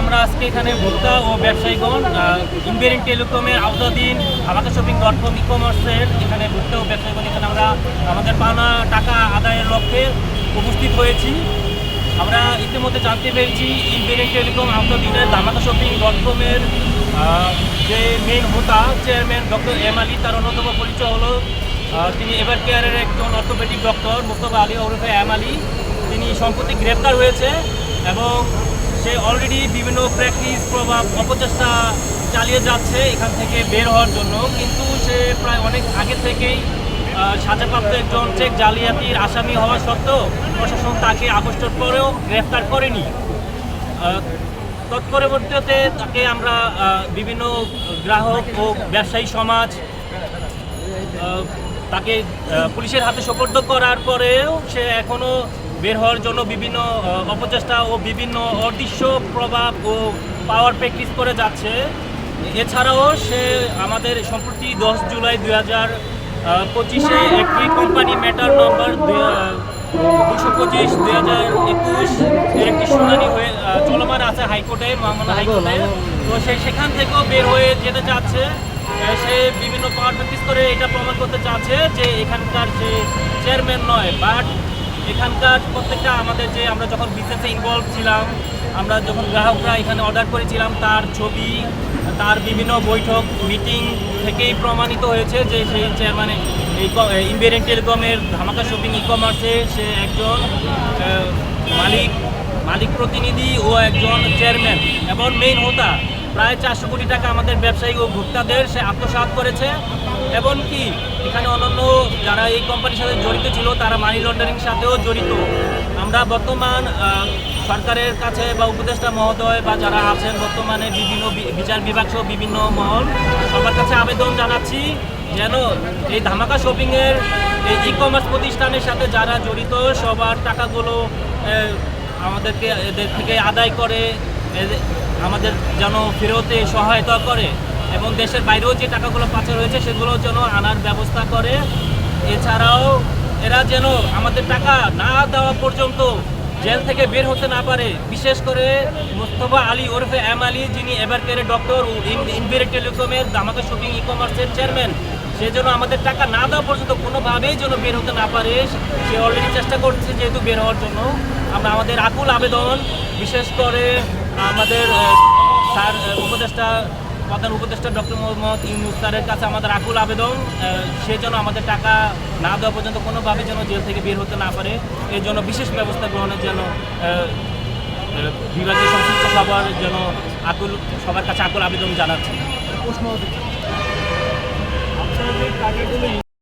আমরা আজকে এখানে ভোক্তা ও ব্যবসায়ীগণ ইম্বেরিং টেলিকমের আওতাধীন আমাকে শপিং ডট কম ই কমার্সের এখানে ভোক্তা ও ব্যবসায়ীগণ, এখানে আমরা আমাদের পাওনা টাকা আদায়ের লক্ষ্যে উপস্থিত হয়েছি। আমরা ইতিমধ্যে জানতে পেরেছি ইম্বেরিং টেলিকম আওতাধীনের ধামাকা শপিং ডট কমের যে মেন হোতা চেয়ারম্যান ডক্টর এম আলী, তার অন্যতম পরিচয় হলো তিনি এভার কেয়ারের একজন অর্থোপেডিক ডক্টর মুস্তফা আলী ওরফে এম আলী। তিনি সম্প্রতি গ্রেপ্তার হয়েছে এবং সে অলরেডি বিভিন্ন প্র্যাকটিস প্রভাব, অপচেষ্টা চালিয়ে যাচ্ছে এখান থেকে বের হওয়ার জন্য। কিন্তু সে প্রায় অনেক আগে থেকেই সাজাপ্রাপ্ত একজন চেক জালিয়াতির আসামি হওয়া সত্ত্বেও প্রশাসন তাকে আগস্টের পরেও গ্রেফতার করেনি। তৎপরবর্তীতে তাকে আমরা বিভিন্ন গ্রাহক ও ব্যবসায়ী সমাজ তাকে পুলিশের হাতে সোপর্দ করার পরেও সে এখনও বের হওয়ার জন্য বিভিন্ন অপচেষ্টা ও বিভিন্ন অদৃশ্য প্রভাব ও পাওয়ার প্র্যাকটিস করে যাচ্ছে। এছাড়াও সে আমাদের সম্প্রতি দশ জুলাই দুই হাজার পঁচিশে একটি কোম্পানি ম্যাটার নম্বর দুশো পঁচিশ দুই হাজার একুশ একটি শুনানি হয়ে চলমান আছে হাইকোর্টে মামলা হাইকোর্টে। তো সে সেখান থেকেও বের হয়ে যেতে চাচ্ছে। সে বিভিন্ন পাওয়ার প্র্যাকটিস করে এটা প্রমাণ করতে চাচ্ছে যে এখানকার যে চেয়ারম্যান নয় বাট এখানকার প্রত্যেকটা আমাদের যে আমরা যখন বিজনেসে ইনভলভ ছিলাম, আমরা যখন গ্রাহকরা এখানে অর্ডার করেছিলাম, তার ছবি, তার বিভিন্ন বৈঠক মিটিং থেকেই প্রমাণিত হয়েছে যে সেই চেয়ারম্যান এই ইম্বেরিং টেলিকমের ধামাকা শপিং ই কমার্সে সে একজন মালিক মালিক প্রতিনিধি ও একজন চেয়ারম্যান এবং মেইন হোতা, প্রায় চারশো কোটি টাকা আমাদের ব্যবসায়ী ও ভোক্তাদের সে আত্মসাৎ করেছে। এবং কি এখানে অন্যান্য যারা এই কোম্পানির সাথে জড়িত ছিল, তারা মানি লন্ডারিং সাথেও জড়িত। আমরা বর্তমান সরকারের কাছে বা উপদেষ্টা মহোদয় বা যারা আছেন, বর্তমানে বিভিন্ন বিচার বিভাগ সহ বিভিন্ন মহল, সবার কাছে আবেদন জানাচ্ছি যেন এই ধামাকা শপিংয়ের এই ই কমার্স প্রতিষ্ঠানের সাথে যারা জড়িত, সবার টাকাগুলো আমাদেরকে এদের থেকে আদায় করে আমাদের যেন ফেরতে সহায়তা করে। এবং দেশের বাইরেও যে টাকাগুলো পাচার হয়েছে, সেগুলো যেন আনার ব্যবস্থা করে। এছাড়াও এরা যেন আমাদের টাকা না দেওয়া পর্যন্ত জেল থেকে বের হতে না পারে। বিশেষ করে মোস্তফা আলী ওরফে এম আলী, যিনি এবার এবারকের ডক্টর ইনভিরেট টেলিকমের দামাকা শপিং ই কমার্সের চেয়ারম্যান, সে যেন আমাদের টাকা না দেওয়া পর্যন্ত কোনোভাবেই যেন বের হতে না পারে। সে অলরেডি চেষ্টা করছে যেহেতু বের হওয়ার জন্য। আমরা আমাদের আকুল আবেদন, বিশেষ করে আমাদের স্যার উপদেষ্টা প্রধান উপদেষ্টা ডক্টর মোহাম্মদ ইউনুস কাছে আমাদের আকুল আবেদন সে যেন আমাদের টাকা না দেওয়া পর্যন্ত কোনোভাবে যেন জেল থেকে বের হতে না পারে। এর জন্য বিশেষ ব্যবস্থা গ্রহণের জন্য বিভাগীয় সংশ্লিষ্ট সবার যেন আকুল, সবার কাছে আকুল আবেদন জানাচ্ছি। প্রশ্ন